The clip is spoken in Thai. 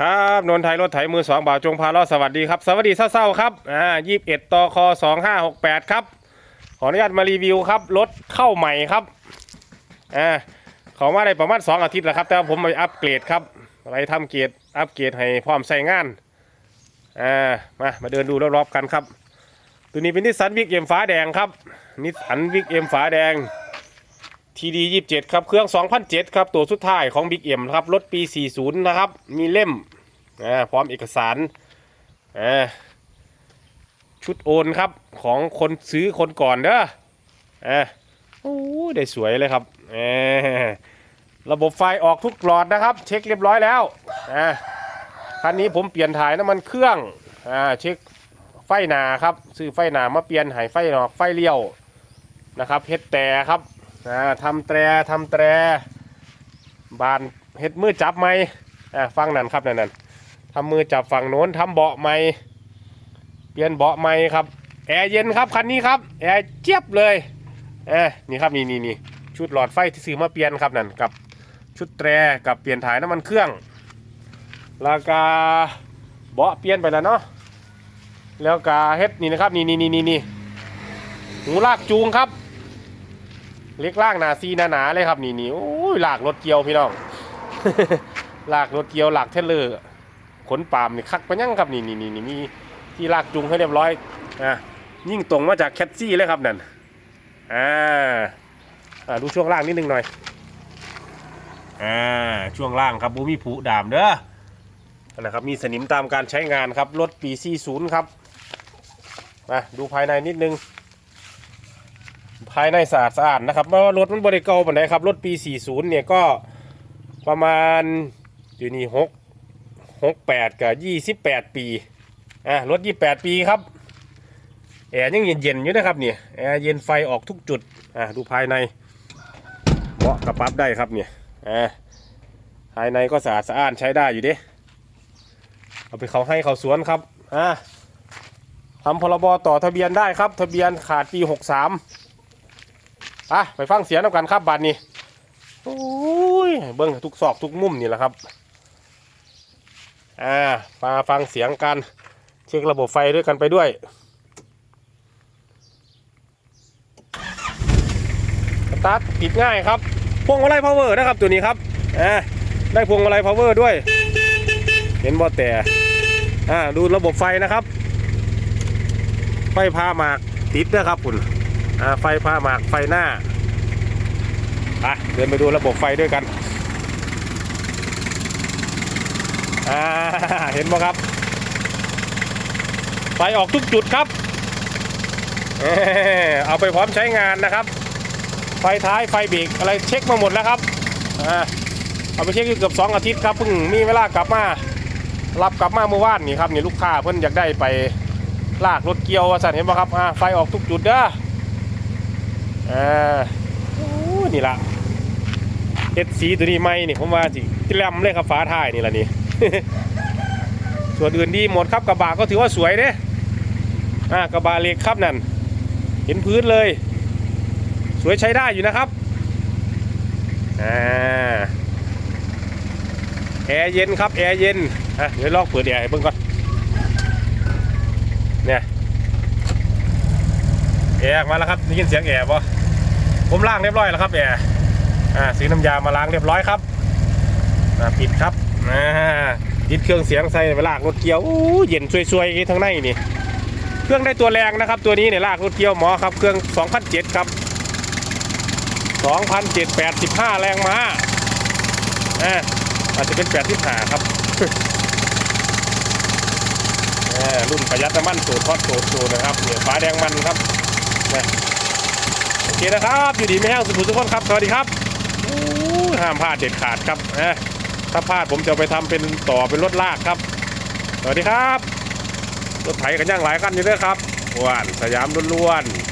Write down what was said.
ครับนนทไทยรถไถมือสองบ่าวจงพาลอสวัสดีครับ สวัสดีเศร้าๆครับอ่ายี่สิบเอ็ดตคสองห้าหกแปดครับ ขออนุญาตมารีวิวครับรถเข้าใหม่ครับอ่าขามาได้ประมาณสองอาทิตย์แล้วครับ แต่ผมไปอัปเกรดครับไปทำเกรดอัปเกรดให้พร้อมใช้งานอ่ามามาเดินดูรอบๆกันครับ ตัวนี้เป็นนิสสันวิกเอ็มฟ้าแดงครับนิสสันวิกเอ็มฟ้าแดง ทีดียี่สิบเจ็ดครับ เครื่องสองพันเจ็ดครับ ตัวสุดท้ายของบิ๊กเอ็มครับ รถปีสี่ศูนย์นะครับ มีเล่มอ่าพร้อมเอกสารอ่าชุดโอนครับของคนซื้อคนก่อนเด้ออ่าโอ้ยได้สวยเลยครับอ่าระบบไฟออกทุกหลอดนะครับ เช็คเรียบร้อยแล้วอ่าคันนี้ผมเปลี่ยนถ่ายน้ำมันเครื่องอ่าเช็คไฟหนาครับซื้อไฟหนามาเปลี่ยนหายไฟหนอกไฟเลี้ยวนะครับเฮ็ดแต่ครับ อ่าทำแตรทำแตร บานเฮ็ดมือจับไหมอ่าฟังนั่นครับนั่นนั่นทำมือจับฝั่งโน้นทำเบาะไหมเปลี่ยนเบาะไหมครับแอร์เย็นครับคันนี้ครับแอร์เจี๊ยบเลยเอ้นี่ครับนี่นี่นี่ชุดหลอดไฟที่ซื้อมาเปลี่ยนครับนั่นกับชุดแตรกับเปลี่ยนถ่ายน้ำมันเครื่องแล้วก็เบาะเปลี่ยนไปแล้วเนาะแล้วก็เฮ็ดนี่นะครับนี่นี่นี่นี่นี่หูลากจูงครับ เล็กล่างหนาซีหนาหนาๆเลยครับนี่นี่โอ้ยหลากรถเกียวพี่น้องหลากรถเกียวหลากเทเลอร์ขนปาล์มนี่คักไปยังครับนี่นี่นี่มีที่ลากจุงให้เรียบร้อยอะยิ่งตรงมาจากแคทซี่เลยครับนั่นอ่าอ่าดูช่วงล่างนิดนึงหน่อยอ่าช่วงล่างครับบูมีผูดามเด้อนั่นนะครับมีสนิมตามการใช้งานครับรถปี 40 ครับมาดูภายในนิดนึง ภายในสะอาดสะอาดนะครับเพราะว่ารถมันบริเกาปานใดครับ รถปี 40 เนี่ยก็ประมาณอยู่นี่6 68กับ28ปีอะรถ28ปีครับแอร์ยังเย็นๆอยู่นะครับเนี่ยแอร์เย็นไฟออกทุกจุดอะดูภายในเบาะกระปั๊บได้ครับเนี่ยอะภายในก็สะอาดสะอ้านใช้ได้อยู่เด้เอาไปเขาให้เขาสวนครับอะทำพรบต่อทะเบียนได้ครับ ทะเบียนขาดปี63 อะไปฟังเสียงนำกันครับบัดนี้โอ้ยเบิ้งทุกซอกทุกมุมนี่แหละครับอ่ามาฟังเสียงกันเช็คระบบไฟด้วยกันไปด้วยสตาร์ทติดง่ายครับพวงมาลัยพาวเวอร์นะครับตัวนี้ครับอ่าได้พวงมาลัยพาวเวอร์ด้วย เห็นบอแต่อ่าดูระบบไฟนะครับ ไฟพาหมากติดนะครับคุณ ไฟผ้าหมากไฟหน้าไปเดินไปดูระบบไฟด้วยกันอ่าเห็นไหมครับ ไฟออกทุกจุดครับเอาไปพร้อมใช้งานนะครับ ไฟท้ายไฟเบรกอะไรเช็คมาหมดแล้วครับเอาไปเช็คอยู่เกือบสองอาทิตย์ครับเพิ่งมีเวลากลับมารับกลับมาเมื่อวานนี่ครับนี่ลูกค้าเพิ่นอยากได้ไปลากรถเกี่ยวว่าสันเห็นไหมครับไฟออกทุกจุดเด้อ อ่าโอ้นี่ละเอ็ดสีตัวนี้ไม่นี่ผมว่าจิแลมเลยครับฟ้าท้ายนี่ละนี่ ส่วนอื่นดีหมดครับกระบะก็ถือว่าสวยเด้อ่ากระบะเล็กครับนั่น เห็นพื้นเลย สวยใช้ได้อยู่นะครับอ่าแอร์เย็นครับแอร์เย็นอะเดี๋ยวลองเปิดแอร์ให้เบิ่งก่อนเนี่ยแอร์มาแล้วครับได้ยินเสียงแอร์ปะ ผมล้างเรียบร้อยแล้วครับแอร์อ่าซื้อน้ำยามาล้างเรียบร้อยครับอ่าปิดครับอ่าติดเครื่องเสียงใส่ไปลากรถเกียวอู้เย็นช่วยๆทั้งในนี่ เครื่องได้ตัวแรงนะครับ ตัวนี้เนี่ยลากรถเกียวหมอครับ เครื่อง2007ครับ2007 85 แรงม้าอ่าอาจจะเป็น85ครับอ่รุ่นประหยัดน้ำมันสูตรทอดสูตรสูตรนะครับเนี่ยฟ้าแดงมันครับนะ โอเคนะครับ อยู่ดีไม่แห้งสุขุมทุกคนครับ สวัสดีครับห้ามพลาดเด็ดขาดครับนะถ้าพลาดผมจะไปทำเป็นต่อเป็นรถลากครับ สวัสดีครับ รถไถกันย่างหลายคันอยู่ด้วยครับวานสยามล้วนๆ